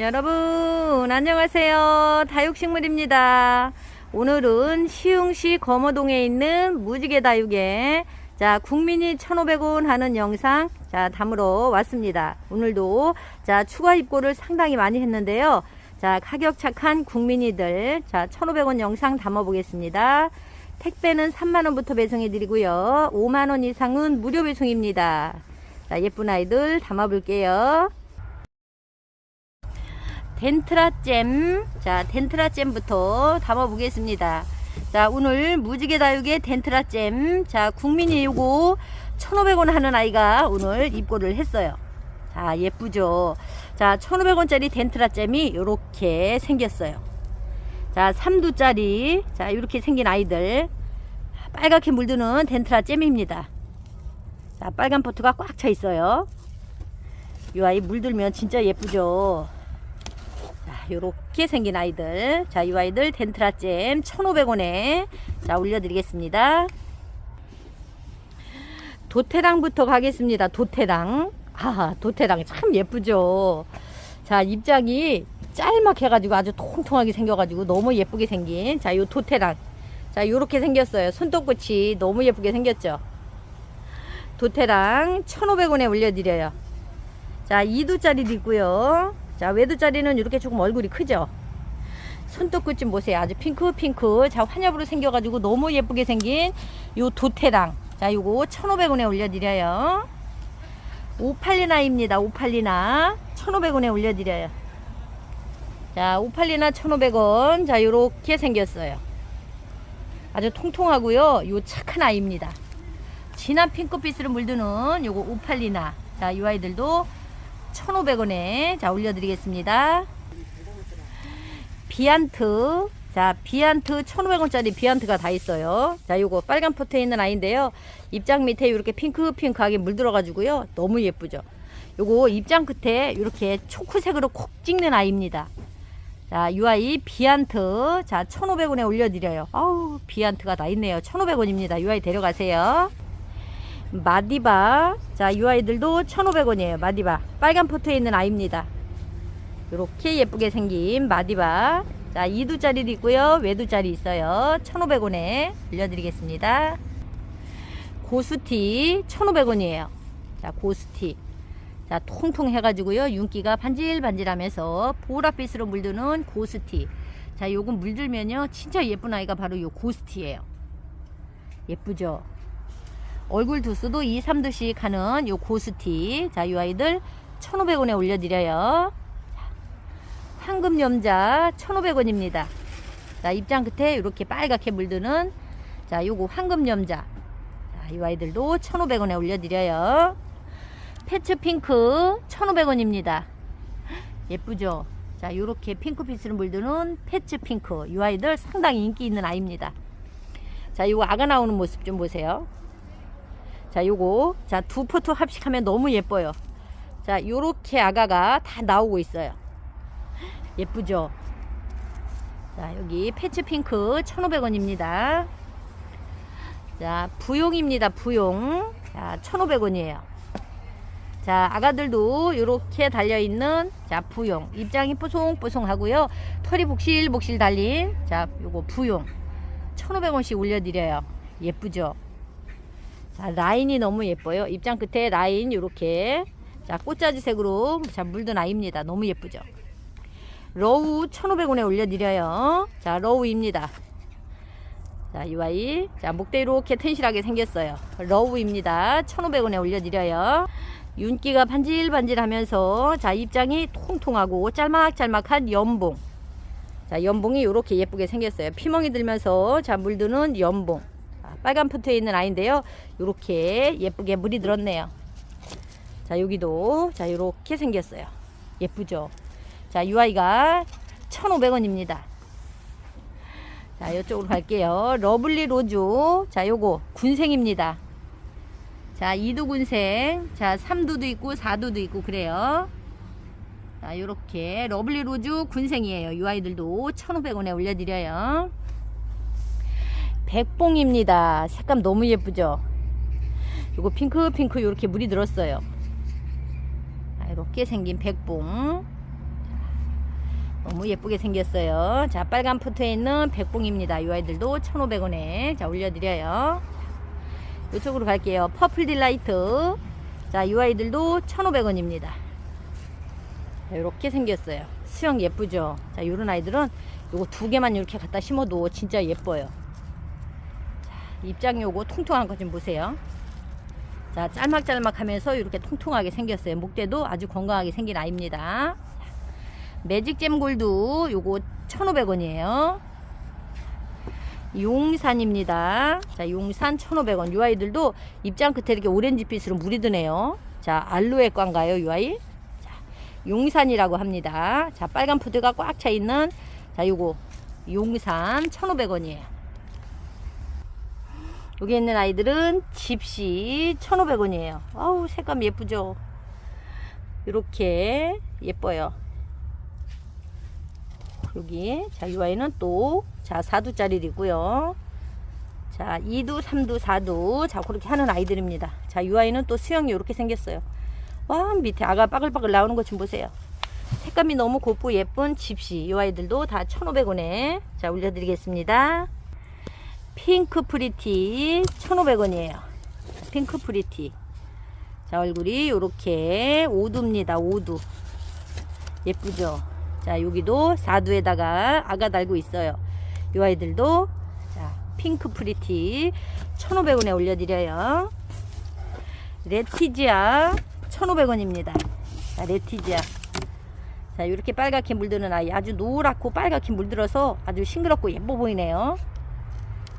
여러분 안녕하세요. 다육식물입니다. 오늘은 시흥시 거머동에 있는 무지개 다육에 자 국민이 1,500원 하는 영상 자 담으러 왔습니다. 오늘도 자 추가 입고를 상당히 많이 했는데요. 자 가격 착한 국민이들 자 1,500원 영상 담아 보겠습니다. 택배는 3만원부터 배송해 드리고요. 5만원 이상은 무료 배송입니다. 자 예쁜 아이들 담아 볼게요 덴트라잼. 자 덴트라잼부터 담아 보겠습니다. 자 오늘 무지개 다육의 덴트라잼. 자 국민이 요거 1500원 하는 아이가 오늘 입고를 했어요. 자 예쁘죠? 자 1500원짜리 덴트라잼이 이렇게 생겼어요. 자 3두짜리. 자 이렇게 생긴 아이들. 빨갛게 물드는 덴트라잼입니다. 자 빨간 포트가 꽉 차 있어요. 이 아이 물들면 진짜 예쁘죠 자, 요렇게 생긴 아이들. 자, 이 아이들 덴트라잼 1,500원에 자, 올려드리겠습니다. 도태랑부터 가겠습니다. 도태랑. 아, 도태랑 참 예쁘죠. 자, 입장이 짤막 해가지고 아주 통통하게 생겨가지고 너무 예쁘게 생긴. 자, 요 도태랑. 자, 요렇게 생겼어요. 손톱끝이 너무 예쁘게 생겼죠. 도태랑 1,500원에 올려드려요. 자, 2두짜리도 있고요. 자, 외두짜리는 이렇게 조금 얼굴이 크죠? 손톱끝 좀 보세요. 아주 핑크 핑크. 자, 환엽으로 생겨가지고 너무 예쁘게 생긴 요 도태랑. 자, 요거 1,500원에 올려드려요. 오팔리나입니다. 오팔리나. 1,500원에 올려드려요. 자, 오팔리나 1,500원. 자, 요렇게 생겼어요. 아주 통통하고요. 요 착한 아이입니다. 진한 핑크빛으로 물드는 요거 오팔리나. 자, 이 아이들도 1,500원에 자 올려드리겠습니다. 비안트 자 비안트 1,500원짜리 비안트가 다 있어요. 자 요거 빨간 포트에 있는 아이인데요. 입장 밑에 이렇게 핑크핑크하게 물들어 가지고요. 너무 예쁘죠. 요거 입장 끝에 이렇게 초크색으로 콕 찍는 아이입니다. 자, 이 아이 비안트 자 1,500원에 올려드려요. 아우 비안트가 다 있네요. 1,500원입니다. 이 아이 데려가세요. 마디바. 자 이 아이들도 1500원이에요 마디바. 빨간 포트에 있는 아이입니다. 이렇게 예쁘게 생긴 마디바. 자 2두짜리도 있고요 외두짜리 있어요. 1500원에 올려드리겠습니다. 고수티 1500원이에요. 자 고수티. 자 통통해 가지고요 윤기가 반질반질하면서 보랏빛으로 물드는 고수티. 자 요건 물들면요 진짜 예쁜 아이가 바로 요 고수티예요. 예쁘죠 얼굴 두수도 2, 3두씩 하는 요 고스티. 자, 이 아이들 1,500원에 올려드려요. 황금 염자 1,500원입니다. 자, 입장 끝에 이렇게 빨갛게 물드는 자, 요거 황금 염자. 자, 이 아이들도 1,500원에 올려드려요. 패츠 핑크 1,500원입니다. 예쁘죠? 자, 요렇게 핑크빛으로 물드는 패츠 핑크. 이 아이들 상당히 인기 있는 아이입니다. 자, 요거 아가 나오는 모습 좀 보세요. 자 요거. 자 두 포트 합식하면 너무 예뻐요. 자 요렇게 아가가 다 나오고 있어요. 예쁘죠? 자 여기 패치 핑크 1500원입니다. 자 부용입니다 부용. 자 1500원이에요. 자 아가들도 이렇게 달려있는 자 부용. 입장이 뽀송뽀송 하고요. 털이 복실복실 달린 자 요거 부용. 1500원씩 올려드려요. 예쁘죠 자, 라인이 너무 예뻐요. 입장 끝에 라인 이렇게 자 꽃자지색으로 자 물든 아이입니다. 너무 예쁘죠. 러우 1,500원에 올려드려요. 자 러우입니다. 자 이 아이 자 목대 이렇게 튼실하게 생겼어요. 러우입니다. 1,500원에 올려드려요. 윤기가 반질반질 하면서 자 입장이 통통하고 짤막짤막한 연봉. 자 연봉이 이렇게 예쁘게 생겼어요. 피멍이 들면서 자 물드는 연봉. 빨간 포트에 있는 아이인데요. 이렇게 예쁘게 물이 들었네요. 자, 여기도 자, 이렇게 생겼어요. 예쁘죠? 자, 이 아이가 1,500원입니다. 자, 이쪽으로 갈게요. 러블리 로즈. 자, 요거 군생입니다. 자, 2두 군생. 자, 3두도 있고 4두도 있고 그래요. 자, 요렇게 러블리 로즈 군생이에요. 이 아이들도 1,500원에 올려 드려요. 백봉입니다. 색감 너무 예쁘죠? 요거 핑크 핑크 이렇게 물이 들었어요. 이렇게 생긴 백봉. 너무 예쁘게 생겼어요. 자, 빨간 포트에 있는 백봉입니다. 이 아이들도 1,500원에 자, 올려드려요. 이쪽으로 갈게요. 퍼플 딜라이트. 자, 이 아이들도 1,500원입니다. 이렇게 생겼어요. 수영 예쁘죠? 자, 요런 아이들은 요거 두 개만 이렇게 갖다 심어도 진짜 예뻐요. 자, 입장 요거 통통한 거 좀 보세요. 자, 짤막짤막 하면서 이렇게 통통하게 생겼어요. 목대도 아주 건강하게 생긴 아이입니다. 매직잼 골드 요거 1,500원이에요. 용산입니다. 자, 용산 1,500원. 요 아이들도 입장 끝에 이렇게 오렌지빛으로 물이 드네요. 자, 알로에과인가요, 요 아이? 자, 용산이라고 합니다. 자, 빨간 푸드가 꽉 차 있는 자, 요거 용산 1,500원이에요. 여기 있는 아이들은 집시 1,500원이에요. 아우, 색감 예쁘죠? 이렇게 예뻐요. 여기 자, 이 아이는 또 자, 4두짜리이고요. 자, 2두, 3두, 4두. 자, 그렇게 하는 아이들입니다. 자, 이 아이는 또 수영이 이렇게 생겼어요. 와, 밑에 아가 빠글빠글 나오는 것 좀 보세요. 색감이 너무 곱고 예쁜 집시. 이 아이들도 다 1,500원에 자, 올려 드리겠습니다. 핑크 프리티 1,500원이에요. 핑크 프리티. 자, 얼굴이 이렇게 오두입니다. 오두. 예쁘죠? 자, 여기도 4두에다가 아가 달고 있어요. 이 아이들도 자, 핑크 프리티 1,500원에 올려 드려요. 레티지아 1,500원입니다. 자, 레티지아. 자, 이렇게 빨갛게 물드는 아이 아주 노랗고 빨갛게 물들어서 아주 싱그럽고 예뻐 보이네요.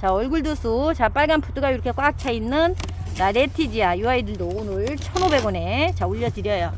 자, 얼굴 두수. 자, 빨간 푸드가 이렇게 꽉 차 있는 자, 레티지아. 이 아이들도 오늘 1,500원에 자, 올려드려요.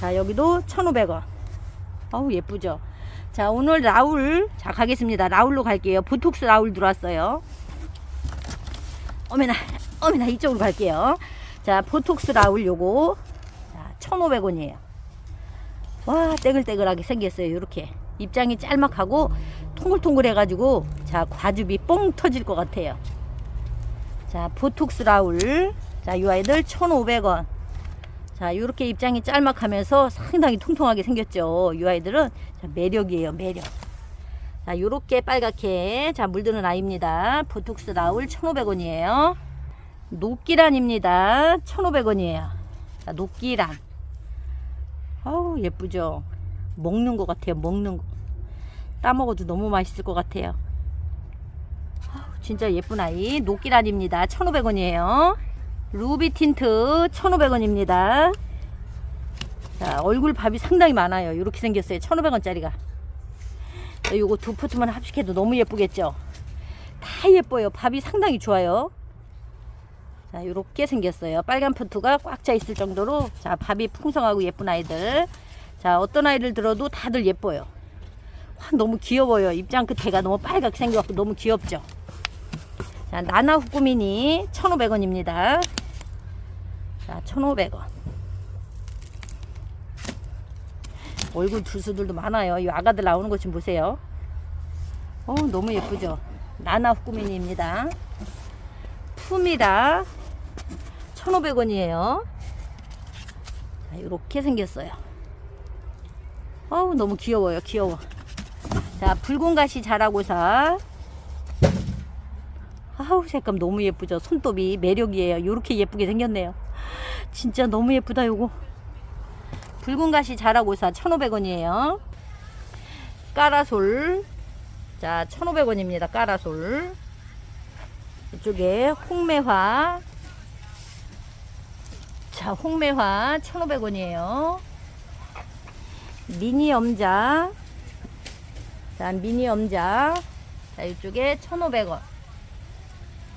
자, 여기도 1,500원. 어우, 예쁘죠? 자, 오늘 라울. 자, 가겠습니다. 라울로 갈게요. 보톡스 라울 들어왔어요. 어메나, 어메나, 이쪽으로 갈게요. 자, 보톡스 라울 요거. 자, 1,500원이에요. 와, 떼글떼글하게 생겼어요. 이렇게. 입장이 짤막하고 통글통글해가지고 자 과즙이 뻥 터질 것 같아요. 자 보톡스 라울 자이 아이들 1,500원. 자 이렇게 입장이 짤막하면서 상당히 통통하게 생겼죠. 이 아이들은 자, 매력이에요 매력. 자 요렇게 빨갛게 자 물드는 아이입니다. 보톡스 라울 1,500원이에요. 녹기란입니다. 1,500원이에요. 자 녹기란. 아우 예쁘죠. 먹는 것 같아요. 먹는 거. 따먹어도 너무 맛있을 것 같아요. 진짜 예쁜 아이. 녹기란입니다. 1,500원이에요. 루비 틴트 1,500원입니다. 자, 얼굴 밥이 상당히 많아요. 이렇게 생겼어요. 1,500원짜리가. 요거 두 포트만 합식해도 너무 예쁘겠죠? 다 예뻐요. 밥이 상당히 좋아요. 자, 요렇게 생겼어요. 빨간 포트가 꽉 차 있을 정도로 자, 밥이 풍성하고 예쁜 아이들. 자, 어떤 아이를 들어도 다들 예뻐요. 와, 너무 귀여워요. 입장 끝에가 너무 빨갛게 생겨갖고 너무 귀엽죠. 자, 나나 후꾸미니 1,500원입니다. 자, 1,500원. 얼굴 두수들도 많아요. 이 아가들 나오는 것 좀 보세요. 어, 너무 예쁘죠? 나나 후꾸미니입니다. 푸미라 1,500원이에요. 자, 이렇게 생겼어요. 어우 너무 귀여워요 귀여워 자 붉은 가시 자라고사 아우 색감 너무 예쁘죠? 손톱이 매력이에요. 요렇게 예쁘게 생겼네요. 진짜 너무 예쁘다 요거. 붉은 가시 자라고사 1500원이에요. 까라솔. 자 1500원입니다 까라솔. 이쪽에 홍매화. 자 홍매화 1500원이에요. 미니 엄자. 자, 미니 엄자. 자, 이쪽에 1,500원.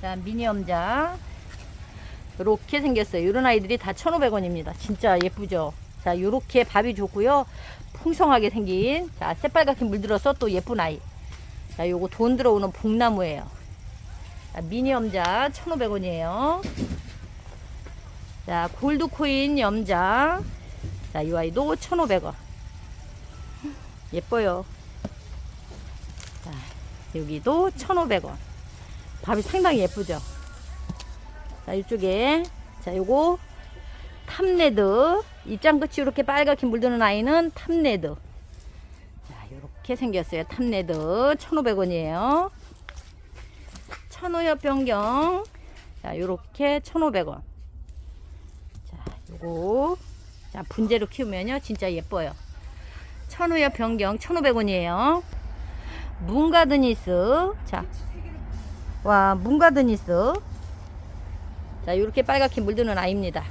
자, 미니 엄자. 이렇게 생겼어요. 이런 아이들이 다 1,500원입니다. 진짜 예쁘죠? 자, 요렇게 밥이 좋고요. 풍성하게 생긴, 자, 새빨갛게 물들어서 또 예쁜 아이. 자, 요거 돈 들어오는 복나무예요. 자, 미니 엄자 1,500원이에요. 자, 골드 코인 염자. 자, 이 아이도 1,500원. 예뻐요. 자, 여기도 1,500원. 밥이 상당히 예쁘죠? 자, 이쪽에, 자, 요거, 탑레드. 입장 끝이 이렇게 빨갛게 물드는 아이는 탑레드. 자, 이렇게 생겼어요. 탑레드 1,500원이에요. 천호엽 변경. 자, 요렇게 1,500원. 자, 요거. 자, 분재로 키우면요. 진짜 예뻐요. 천호엽 변경 1,500원이에요. 문가드니스. 자. 와, 문가드니스. 자, 요렇게 빨갛게 물드는 아이입니다.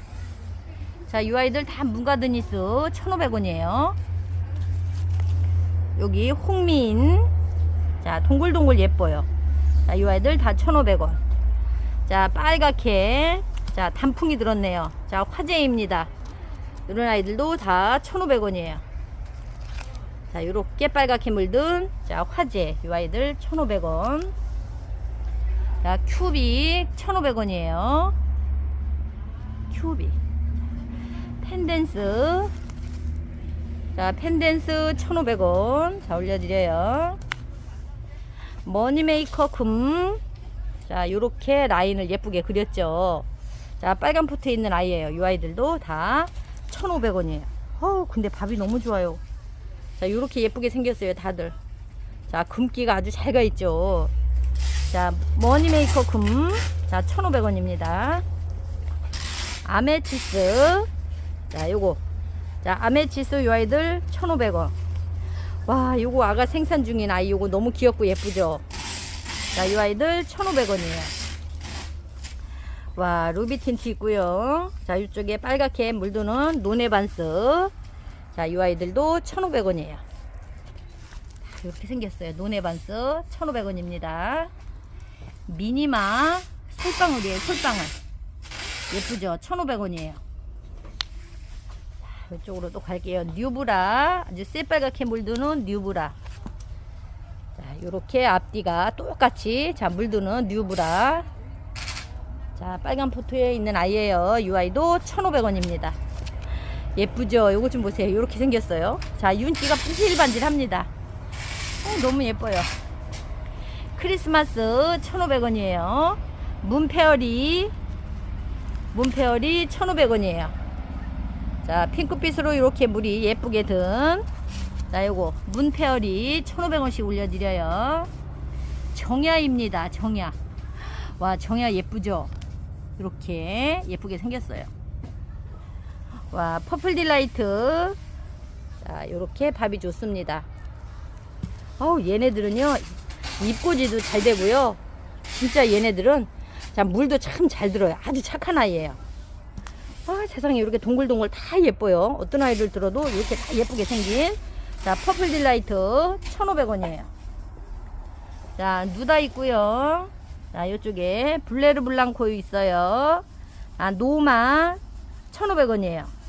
자, 이 아이들 다 문가드니스 1,500원이에요. 여기 홍민. 자, 동글동글 예뻐요. 자, 이 아이들 다 1,500원. 자, 빨갛게. 자, 단풍이 들었네요. 자, 화재입니다. 이런 아이들도 다 1,500원이에요. 자, 요렇게 빨갛게 물든 자, 화재. 이 아이들 1,500원. 자, 큐빅 1,500원이에요. 큐빅. 펜댄스. 자, 펜댄스 1,500원. 자, 올려 드려요. 머니메이커 금. 자, 요렇게 라인을 예쁘게 그렸죠. 자, 빨간 포트에 있는 아이예요. 이 아이들도 다 1,500원이에요. 어우, 근데 밥이 너무 좋아요. 자, 요렇게 예쁘게 생겼어요, 다들. 자, 금기가 아주 잘 가 있죠. 자, 머니메이커 금. 자, 1,500원입니다. 아메치스. 자, 요거. 자, 아메치스 요 아이들 1,500원. 와, 요거 아가 생산 중인 아이 요거 너무 귀엽고 예쁘죠? 자, 이 아이들 1,500원이에요. 와, 루비 틴트 있고요. 자, 이쪽에 빨갛게 물드는 노네반스. 자, 이 아이들도 1,500원이에요. 이렇게 생겼어요. 노네반스 1,500원입니다. 미니마 솔방울이에요. 솔방울. 예쁘죠? 1,500원이에요. 이쪽으로 또 갈게요. 뉴브라 아주 새빨갛게 물드는 뉴브라. 자, 요렇게 앞뒤가 똑같이 자 물드는 뉴브라. 자, 빨간 포트에 있는 아이예요. 이 아이도 1,500원입니다. 예쁘죠? 요거 좀 보세요. 요렇게 생겼어요. 자, 윤기가 반질반질합니다. 어, 너무 예뻐요. 크리스마스 1,500원이에요. 문페어리 문페어리 1,500원이에요. 자, 핑크빛으로 이렇게 물이 예쁘게 든. 자, 요거 문페어리 1,500원씩 올려드려요. 정야입니다. 정야. 와, 정야 예쁘죠? 이렇게 예쁘게 생겼어요. 와, 퍼플 딜라이트. 자, 요렇게 밥이 좋습니다. 어우, 얘네들은요, 입고지도 잘 되고요. 진짜 얘네들은 자, 물도 참 잘 들어요. 아주 착한 아이예요. 아, 세상에 이렇게 동글동글 다 예뻐요. 어떤 아이를 들어도 이렇게 다 예쁘게 생긴. 자, 퍼플 딜라이트 1,500원이에요. 자, 누다 있고요. 자, 이쪽에 블레르 블랑코 있어요. 아, 노마 1,500원이에요.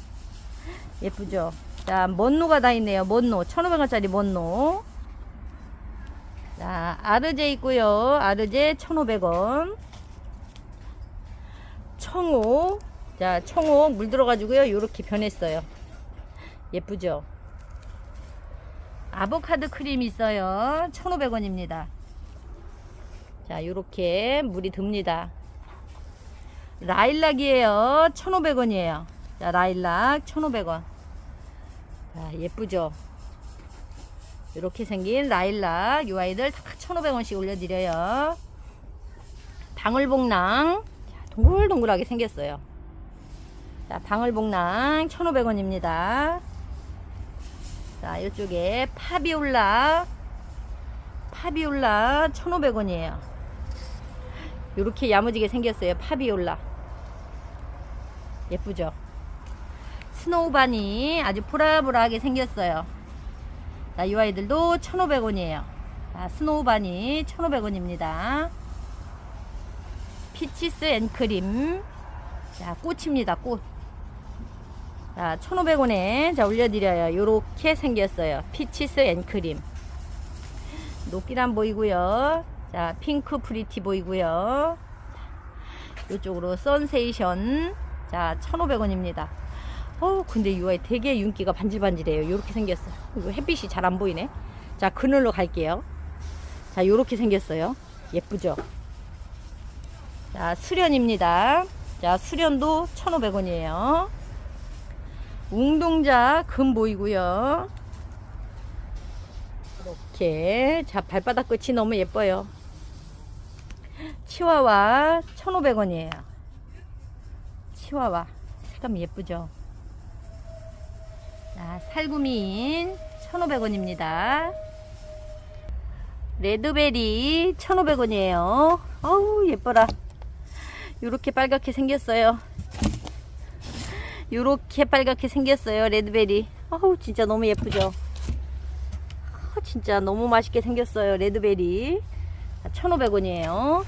예쁘죠? 자, 먼노가 다 있네요. 먼노 1,500원짜리 먼노. 자, 아르제 있고요. 아르제 1,500원. 청호. 자, 청호 물 들어가지고요. 이렇게 변했어요. 예쁘죠? 아보카도 크림 있어요. 1,500원입니다. 자, 이렇게 물이 듭니다. 라일락이에요. 1,500원이에요. 자, 라일락 1,500원. 자, 예쁘죠? 이렇게 생긴 라일락 이 아이들 다 1,500원씩 올려드려요. 방울복랑 자, 동글동글하게 생겼어요. 자, 방울복랑 1,500원입니다. 자, 이쪽에 파비올라 파비올라 1,500원이에요. 이렇게 야무지게 생겼어요. 파비올라. 예쁘죠? 스노우바니 아주 보라보라하게 생겼어요. 자, 이 아이들도 1,500원이에요. 자, 스노우바니 1,500원입니다. 피치스 앤크림. 자, 꽃입니다. 꽃. 자, 1,500원에 자, 올려드려요. 요렇게 생겼어요. 피치스 앤크림. 녹기란 보이고요. 자, 핑크 프리티 보이고요. 이쪽으로 선세이션. 자, 1,500원입니다. 어, 근데 이 아이 되게 윤기가 반질반질해요. 요렇게 생겼어요. 이거 햇빛이 잘 안 보이네. 자, 그늘로 갈게요. 자, 요렇게 생겼어요. 예쁘죠? 자, 수련입니다. 자, 수련도 1,500원이에요. 웅동자 금 보이고요. 이렇게 자 발바닥 끝이 너무 예뻐요 치와와 1,500원이에요 치와와 색감 예쁘죠 자, 살구미인 1,500원입니다. 레드베리 1,500원이에요. 어우 예뻐라. 요렇게 빨갛게 생겼어요. 요렇게 빨갛게 생겼어요 레드베리. 어우 진짜 너무 예쁘죠? 아, 진짜 너무 맛있게 생겼어요 레드베리. 1,500원이에요.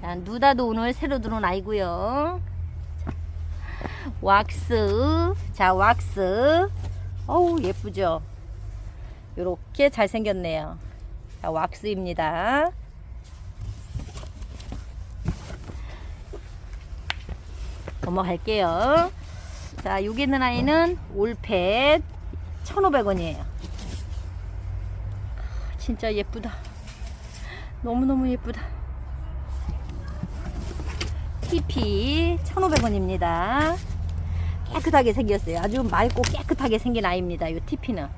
자, 누다도 오늘 새로 들어온 아이고요 왁스. 자 왁스. 어우 예쁘죠? 요렇게 잘생겼네요. 자 왁스입니다. 넘어갈게요. 자 여기 있는 아이는 올펫 1,500원이에요. 진짜 예쁘다. 너무너무 예쁘다. TP 1,500원입니다 깨끗하게 생겼어요. 아주 맑고 깨끗하게 생긴 아이입니다 이 TP는.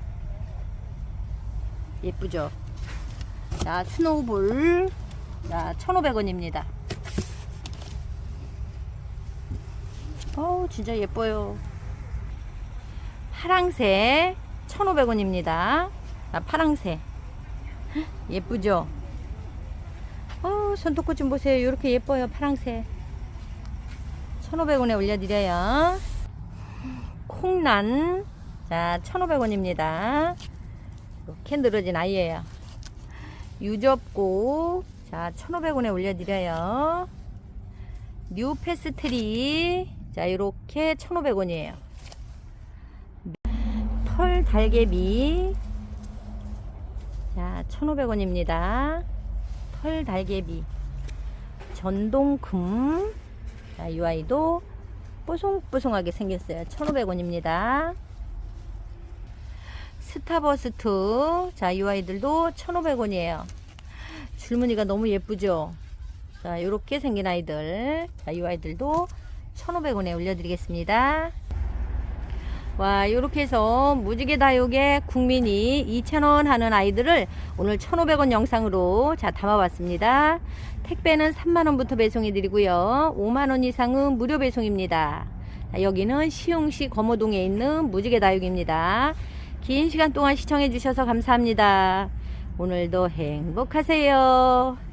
예쁘죠? 자 스노우볼. 자 1,500원입니다. 어우 진짜 예뻐요. 파랑새 1,500원입니다. 자 파랑새. 예쁘죠? 어 손톱꽃 좀 보세요. 이렇게 예뻐요 파랑새. 1,500원에 올려드려요 콩란 자 1,500원입니다. 이렇게 늘어진 아이예요. 유접고 자 1,500원에 올려드려요. 뉴페스트리. 자 이렇게 1,500원이에요. 털 달개비. 자 1,500원입니다. 털 달개비. 전동금. 자, 이 아이도 뽀송뽀송하게 생겼어요. 1,500원입니다. 스타버스트 자, 이 아이들도 1,500원이에요. 줄무늬가 너무 예쁘죠? 자, 이렇게 생긴 아이들. 자, 이 아이들도 1,500원에 올려드리겠습니다 와 이렇게 해서 무지개 다육의 국민이 2,000원 하는 아이들을 오늘 1,500원 영상으로 자 담아봤습니다. 택배는 3만원부터 배송해 드리고요. 5만원 이상은 무료 배송입니다. 자, 여기는 시흥시 거모동에 있는 무지개 다육입니다. 긴 시간 동안 시청해 주셔서 감사합니다. 오늘도 행복하세요.